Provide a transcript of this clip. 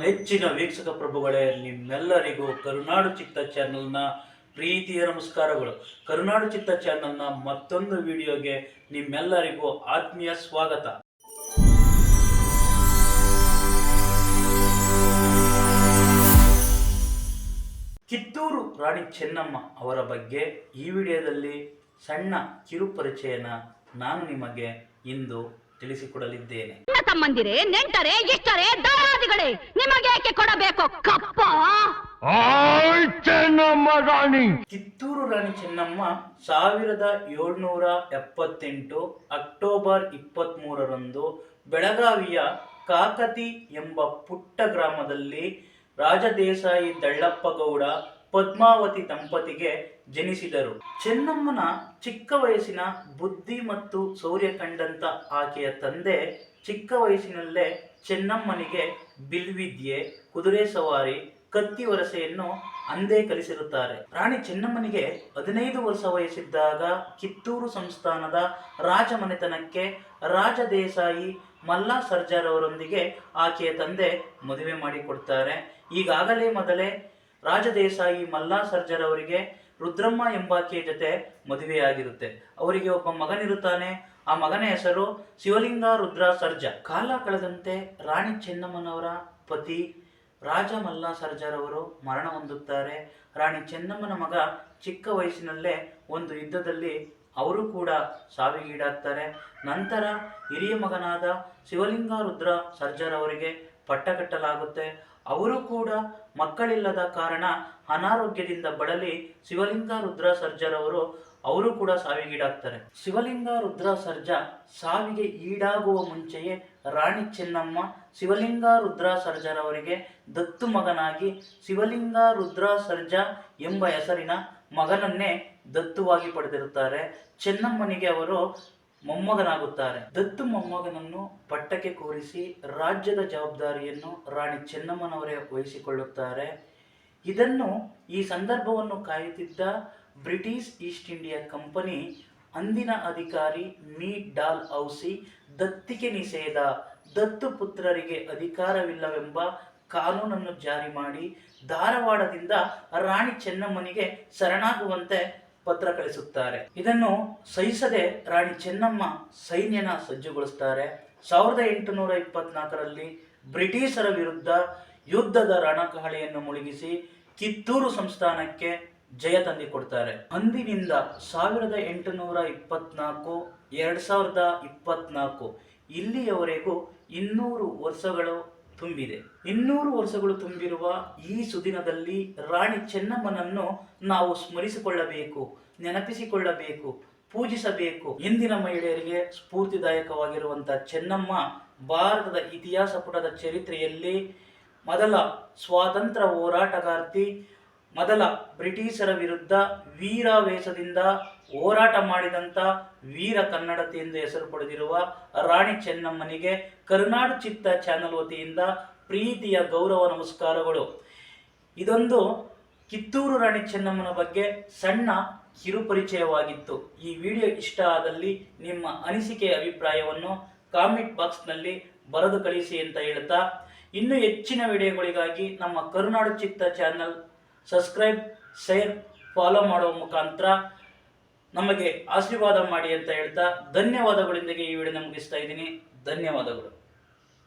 ನೆಚ್ಚಿನ ವೀಕ್ಷಕ ಪ್ರಭುಗಳೇ, ನಿಮ್ಮೆಲ್ಲರಿಗೂ ಕರುನಾಡು ಚಿತ್ತ ಚಾನೆಲ್ನ ಪ್ರೀತಿಯ ನಮಸ್ಕಾರಗಳು. ಕರುನಾಡು ಚಿತ್ತ ಚಾನೆಲ್ನ ಮತ್ತೊಂದು ವಿಡಿಯೋಗೆ ನಿಮ್ಮೆಲ್ಲರಿಗೂ ಆತ್ಮೀಯ ಸ್ವಾಗತ. ಕಿತ್ತೂರು ರಾಣಿ ಚೆನ್ನಮ್ಮ ಅವರ ಬಗ್ಗೆ ಈ ವಿಡಿಯೋದಲ್ಲಿ ಸಣ್ಣ ಕಿರು ಪರಿಚಯನ ನಾನು ನಿಮಗೆ ಇಂದು ತಿಳಿಸಿಕೊಡಲಿದ್ದೇನೆ. ತಮ್ಮಂದಿರೇ ನೆಂಟರೇ ಇಷ್ಟರೇ ದಾಯಾದಿಗಳೇ ನಿಮಗೇಕೆ ಕೊಡಬೇಕು ಕಪ್ಪ? ಚೆನ್ನಮ್ಮ ರಾಣಿ. ಕಿತ್ತೂರು ರಾಣಿ ಚೆನ್ನಮ್ಮ ಸಾವಿರದ ಏಳ್ನೂರ ಎಪ್ಪತ್ತೆಂಟು ಅಕ್ಟೋಬರ್ ಇಪ್ಪತ್ತ್ ಮೂರರಂದು ಬೆಳಗಾವಿಯ ಕಾಕತಿ ಎಂಬ ಪುಟ್ಟ ಗ್ರಾಮದಲ್ಲಿ ರಾಜದೇಸಾಯಿ ದಳ್ಳಪ್ಪಗೌಡ ಪದ್ಮಾವತಿ ದಂಪತಿಗೆ ಜನಿಸಿದರು. ಚೆನ್ನಮ್ಮನ ಚಿಕ್ಕ ವಯಸ್ಸಿನ ಬುದ್ಧಿ ಮತ್ತು ಶೌರ್ಯ ಕಂಡಂತ ಆಕೆಯ ತಂದೆ ಚಿಕ್ಕ ವಯಸ್ಸಿನಲ್ಲೇ ಚೆನ್ನಮ್ಮನಿಗೆ ಬಿಲ್ವಿದ್ಯೆ, ಕುದುರೆ ಸವಾರಿ, ಕತ್ತಿ ವರಸೆಯನ್ನು ಅಂದೇ ಕಲಿಸಿರುತ್ತಾರೆ. ರಾಣಿ ಚೆನ್ನಮ್ಮನಿಗೆ ಹದಿನೈದು ವರ್ಷ ವಯಸ್ಸಿದ್ದಾಗ ಕಿತ್ತೂರು ಸಂಸ್ಥಾನದ ರಾಜಮನೆತನಕ್ಕೆ ರಾಜ ದೇಸಾಯಿ ಮಲ್ಲಾ ಸರ್ಜಾರ್ ಅವರೊಂದಿಗೆ ಆಕೆಯ ತಂದೆ ಮದುವೆ ಮಾಡಿಕೊಡ್ತಾರೆ. ಈಗಾಗಲೇ ಮೊದಲೇ ರಾಜ ದೇಸಾಯಿ ಮಲ್ಲಾ ಸರ್ಜರ್ ಅವರಿಗೆ ರುದ್ರಮ್ಮ ಎಂಬಾಕೆಯ ಜೊತೆ ಮದುವೆಯಾಗಿರುತ್ತೆ. ಅವರಿಗೆ ಒಬ್ಬ ಮಗನಿರುತ್ತಾನೆ. ಆ ಮಗನ ಹೆಸರು ಶಿವಲಿಂಗ ರುದ್ರ ಸರ್ಜ ಕಾಲ ಕಳೆದಂತೆ ರಾಣಿ ಚೆನ್ನಮ್ಮನವರ ಪತಿ ರಾಜ ಮಲ್ಲಾ ಸರ್ಜರ್ ಅವರು ಮರಣ ಹೊಂದುತ್ತಾರೆ. ರಾಣಿ ಚೆನ್ನಮ್ಮನ ಮಗ ಚಿಕ್ಕ ವಯಸ್ಸಿನಲ್ಲೇ ಒಂದು ಯುದ್ಧದಲ್ಲಿ ಅವರು ಕೂಡ ಸಾವಿಗೀಡಾಗ್ತಾರೆ. ನಂತರ ಹಿರಿಯ ಮಗನಾದ ಶಿವಲಿಂಗ ರುದ್ರ ಸರ್ಜರ್ ಅವರಿಗೆ ಪಟ್ಟ ಕಟ್ಟಲಾಗುತ್ತೆ ಅವರು ಕೂಡ ಮಕ್ಕಳಿಲ್ಲದ ಕಾರಣ ಅನಾರೋಗ್ಯದಿಂದ ಬಳಲಿ ಶಿವಲಿಂಗ ರುದ್ರ ಸರ್ಜರವರು ಅವರು ಅವರು ಕೂಡ ಸಾವಿಗೀಡಾಗ್ತಾರೆ. ಶಿವಲಿಂಗ ರುದ್ರ ಸರ್ಜ ಸಾವಿಗೆ ಈಡಾಗುವ ಮುಂಚೆಯೇ ರಾಣಿ ಚೆನ್ನಮ್ಮ ಶಿವಲಿಂಗ ರುದ್ರ ಸರ್ಜರವರಿಗೆ ದತ್ತು ಮಗನಾಗಿ ಶಿವಲಿಂಗ ರುದ್ರ ಸರ್ಜಾ ಎಂಬ ಹೆಸರಿನ ಮಗನನ್ನೇ ದತ್ತುವಾಗಿ ಪಡೆದಿರುತ್ತಾರೆ. ಚೆನ್ನಮ್ಮನಿಗೆ ಅವರು ಮೊಮ್ಮಗನಾಗುತ್ತಾರೆ. ದತ್ತು ಮೊಮ್ಮಗನನ್ನು ಪಟ್ಟಕ್ಕೆ ಕೂರಿಸಿ ರಾಜ್ಯದ ಜವಾಬ್ದಾರಿಯನ್ನು ರಾಣಿ ಚೆನ್ನಮ್ಮನವರೇ ವಹಿಸಿಕೊಳ್ಳುತ್ತಾರೆ. ಇದನ್ನು ಈ ಸಂದರ್ಭವನ್ನು ಕಾಯುತ್ತಿದ್ದ ಬ್ರಿಟಿಷ್ ಈಸ್ಟ್ ಇಂಡಿಯಾ ಕಂಪನಿ ಅಂದಿನ ಅಧಿಕಾರಿ ಮೀ. ಡಾಲ್ ಔಸಿ, ದತ್ತಿಗೆ ನಿಷೇಧ, ದತ್ತು ಪುತ್ರರಿಗೆ ಅಧಿಕಾರವಿಲ್ಲವೆಂಬ ಕಾನೂನನ್ನು ಜಾರಿ ಮಾಡಿ ಧಾರವಾಡದಿಂದ ರಾಣಿ ಚೆನ್ನಮ್ಮನಿಗೆ ಶರಣಾಗುವಂತೆ ಪತ್ರ ಕಳಿಸುತ್ತಾರೆ. ಇದನ್ನು ಸಹಿಸದೆ ರಾಣಿ ಚೆನ್ನಮ್ಮ ಸೈನ್ಯನ ಸಜ್ಜುಗೊಳಿಸುತ್ತಾರೆ ಸಾವಿರದ ಎಂಟುನೂರ ಇಪ್ಪತ್ನಾಲ್ಕರಲ್ಲಿ ಬ್ರಿಟಿಷರ ವಿರುದ್ಧ ಯುದ್ಧದ ರಣಕಹಳೆಯನ್ನು ಮುಳುಗಿಸಿ ಕಿತ್ತೂರು ಸಂಸ್ಥಾನಕ್ಕೆ ಜಯ ತಂದಿಕೊಡ್ತಾರೆ. ಅಂದಿನಿಂದ ಸಾವಿರದ ಎಂಟುನೂರ ಇಪ್ಪತ್ನಾಲ್ಕು, ಎರಡ್ ಸಾವಿರದ ಇಪ್ಪತ್ನಾಲ್ಕು, ಇಲ್ಲಿಯವರೆಗೂ ಇನ್ನೂರು ವರ್ಷಗಳು ತುಂಬಿದೆ. ಇನ್ನೂರು ವರ್ಷಗಳು ತುಂಬಿರುವ ಈ ಸುದಿನದಲ್ಲಿ ರಾಣಿ ಚೆನ್ನಮ್ಮನನ್ನು ನಾವು ಸ್ಮರಿಸಿಕೊಳ್ಳಬೇಕು, ನೆನಪಿಸಿಕೊಳ್ಳಬೇಕು, ಪೂಜಿಸಬೇಕು. ಇಂದಿನ ಮಹಿಳೆಯರಿಗೆ ಸ್ಫೂರ್ತಿದಾಯಕವಾಗಿರುವಂಥ ಚೆನ್ನಮ್ಮ ಭಾರತದ ಇತಿಹಾಸ ಪುಟದ ಚರಿತ್ರೆಯಲ್ಲಿ ಮೊದಲ ಸ್ವಾತಂತ್ರ್ಯ ಹೋರಾಟಗಾರ್ತಿ ಮೊದಲ ಬ್ರಿಟಿಷರ ವಿರುದ್ಧ ವೀರಾವೇಶದಿಂದ ಹೋರಾಟ ಮಾಡಿದಂಥ ವೀರ ಕನ್ನಡತಿ ಎಂದು ಹೆಸರು ಪಡೆದಿರುವ ರಾಣಿ ಚೆನ್ನಮ್ಮನಿಗೆ ಕರುನಾಡು ಚಿತ್ತ ಚಾನಲ್ ವತಿಯಿಂದ ಪ್ರೀತಿಯ ಗೌರವ ನಮಸ್ಕಾರಗಳು. ಇದೊಂದು ಕಿತ್ತೂರು ರಾಣಿ ಚೆನ್ನಮ್ಮನ ಬಗ್ಗೆ ಸಣ್ಣ ಕಿರು ಪರಿಚಯವಾಗಿತ್ತು ಈ ವಿಡಿಯೋ ಇಷ್ಟ ಆದಲ್ಲಿ ನಿಮ್ಮ ಅನಿಸಿಕೆ ಅಭಿಪ್ರಾಯವನ್ನು ಕಾಮೆಂಟ್ ಬಾಕ್ಸ್ನಲ್ಲಿ ಬರೆದು ಕಳಿಸಿ ಅಂತ ಹೇಳ್ತಾ, ಇನ್ನು ಹೆಚ್ಚಿನ ವಿಡಿಯೋಗಳಿಗಾಗಿ ನಮ್ಮ ಕರುನಾಡು ಚಿತ್ತ ಚಾನಲ್ ಸಬ್ಸ್ಕ್ರೈಬ್ ಶೇರ್ ಫಾಲೋ ಮಾಡುವ ಮುಖಾಂತರ ನಮಗೆ ಆಶೀರ್ವಾದ ಮಾಡಿ ಅಂತ ಹೇಳ್ತಾ ಧನ್ಯವಾದಗಳೊಂದಿಗೆ ಈ ವಿಡಿಯೋನ ಮುಗಿಸ್ತಾ ಇದ್ದೀನಿ. ಧನ್ಯವಾದಗಳು.